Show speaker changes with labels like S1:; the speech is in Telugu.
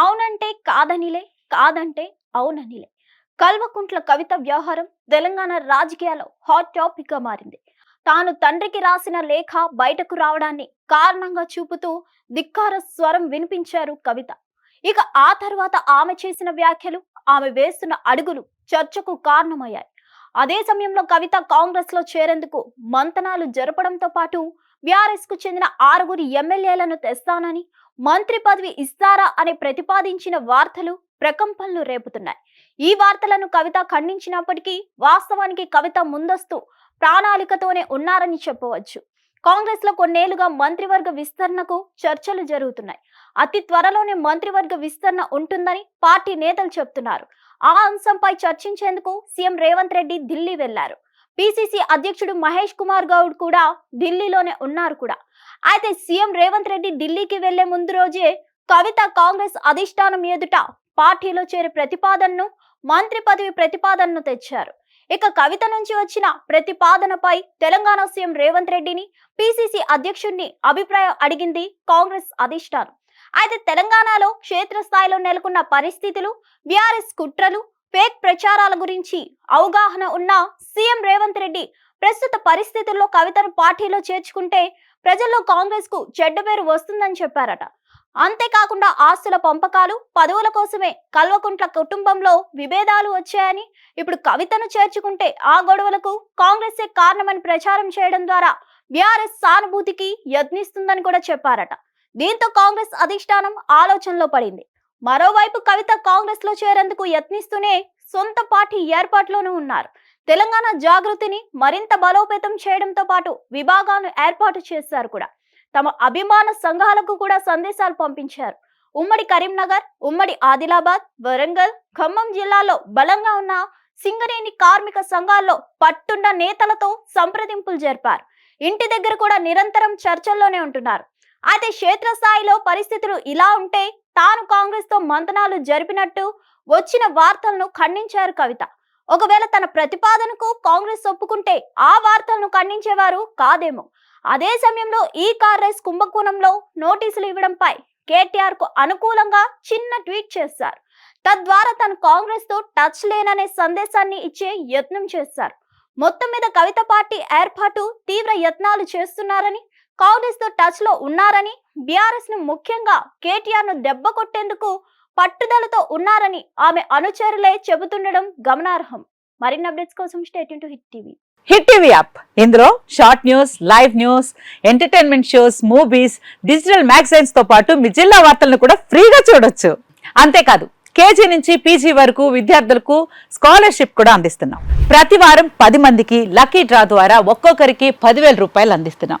S1: అవునంటే కాదనిలే కాదంటే అవుననిలే. కల్వకుంట్ల కవిత వ్యవహారం తెలంగాణ రాజకీయాల్లో హాట్ టాపిక్గా మారింది. తాను తండ్రికి రాసిన లేఖ బయటకు రావడాన్ని కారణంగా చూపుతూ ధిక్కార స్వరం వినిపించారు కవిత. ఇక ఆ తర్వాత ఆమె చేసిన వ్యాఖ్యలు ఆమె వేస్తున్న అడుగులు చర్చకు కారణమయ్యాయి. అదే సమయంలో కవిత కాంగ్రెస్లో చేరేందుకు మంతనాలు జరపడంతో పాటు బీఆర్ఎస్కు చెందిన ఆరుగురు ఎమ్మెల్యేలను తెస్తానని మంత్రి పదవి ఇస్తారా అని ప్రతిపాదించిన వార్తలు ప్రకంపనలు రేపుతున్నాయి. ఈ వార్తలను కవిత ఖండించినప్పటికీ వాస్తవానికి కవిత ముందస్తు ప్రణాళికతోనే ఉన్నారని చెప్పవచ్చు. కాంగ్రెస్లో కొన్నేళ్ళుగా మంత్రివర్గ విస్తరణకు చర్చలు జరుగుతున్నాయి. అతి త్వరలోనే మంత్రివర్గ విస్తరణ ఉంటుందని పార్టీ నేతలు చెప్తున్నారు. ఆ అంశంపై చర్చించేందుకు సీఎం రేవంత్ రెడ్డి ఢిల్లీ వెళ్ళారు. పిసిసి అధ్యక్షుడు మహేష్ కుమార్ గౌడ్ కూడా ఢిల్లీలోనే ఉన్నారు కూడా. అయితే సీఎం రేవంత్ రెడ్డి ఢిల్లీకి వెళ్ళే ముందు రోజే కవిత కాంగ్రెస్ అధిష్టానం ఎదుట పార్టీలో చేరే ప్రతిపాదనను మంత్రి పదవి ప్రతిపాదనను తెచ్చారు. ఇక కవిత నుంచి వచ్చిన ప్రతిపాదనపై తెలంగాణ సీఎం రేవంత్ రెడ్డిని పిసిసి అధ్యక్షుడిని అభిప్రాయం అడిగింది కాంగ్రెస్ అధిష్టానం. అయితే తెలంగాణలో క్షేత్రస్థాయిలో నెలకొన్న పరిస్థితులు బీఆర్ఎస్ కుట్రలు ఫేక్ ప్రచారాల గురించి అవగాహన ఉన్న సీఎం రేవంత్ రెడ్డి ప్రస్తుత పరిస్థితుల్లో కవితను పార్టీలో చేర్చుకుంటే ప్రజల్లో కాంగ్రెస్కు చెడ్డ పేరు వస్తుందని చెప్పారట. అంతేకాకుండా ఆస్తుల పంపకాలు పదవుల కోసమే కల్వకుంట్ల కుటుంబంలో విభేదాలు వచ్చాయని ఇప్పుడు కవితను చేర్చుకుంటే ఆ గొడవలకు కాంగ్రెసే కారణమని ప్రచారం చేయడం ద్వారా బీఆర్ఎస్ సానుభూతికి యత్నిస్తుందని కూడా చెప్పారట. దీంతో కాంగ్రెస్ అధిష్టానం ఆలోచనలో పడింది. మరోవైపు కవిత కాంగ్రెస్లో చేరేందుకు యత్నిస్తూనే సొంత పార్టీ ఏర్పాటులోనూ ఉన్నారు. తెలంగాణ జాగృతిని మరింత బలోపేతం చేయడంతో పాటు విభాగాలను ఏర్పాటు చేశారు కూడా. తమ అభిమాన సంఘాలకు కూడా సందేశాలు పంపించారు. ఉమ్మడి కరీంనగర్ ఉమ్మడి ఆదిలాబాద్ వరంగల్ ఖమ్మం జిల్లాలో బలంగా ఉన్న సింగరేణి కార్మిక సంఘాల్లో పట్టున్న నేతలతో సంప్రదింపులు జరిపారు. ఇంటి దగ్గర కూడా నిరంతరం చర్చల్లోనే ఉంటున్నారు. అయితే క్షేత్రస్థాయిలో పరిస్థితులు ఇలా ఉంటే తాను కాంగ్రెస్తో మంతనాలు జరిపినట్టు వచ్చిన వార్తలను ఖండించారు కవిత. ఒకవేళ తన ప్రతిపాదనకు కాంగ్రెస్ ఒప్పుకుంటే ఆ వార్తలను ఖండించేవారు కాదేమో. అదే సమయంలో ఈ కార్ రేస్ కుంభకోణంలో నోటీసులు ఇవ్వడంపై కేటీఆర్కు అనుకూలంగా చిన్న ట్వీట్ చేశారు. తద్వారా తను కాంగ్రెస్తో టచ్ లేననే సందేశాన్ని ఇచ్చే యత్నం చేశారు. మొత్తం మీద కవిత పార్టీ ఏర్పాటు తీవ్ర యత్నాలు చేస్తున్నారని కాంగ్రెస్తో టచ్లో ఉన్నారని బీఆర్ఎస్ను ముఖ్యంగా కేటీఆర్ను దెబ్బ కొట్టేందుకు పట్టుదలతో ఉన్నారని ఆమె అనుచరులే చెబుతుండడం గమనార్హం. మరిన్ని అప్డేట్స్ కోసం state to Hit TV.
S2: Hit TV app. ఇందులో short news live news entertainment shows movies digital మ్యాగజైన్స్తో పాటు మీ జిల్లా వార్తలను కూడా ఫ్రీగా చూడొచ్చు. అంతేకాదు కేజీ నుంచి పీజీ వరకు విద్యార్థులకు స్కాలర్షిప్ కూడా అందిస్తున్నాం. ప్రతి వారం పది మందికి లక్కీ డ్రా ద్వారా ఒక్కొక్కరికి పదివేల రూపాయలు అందిస్తున్నాం.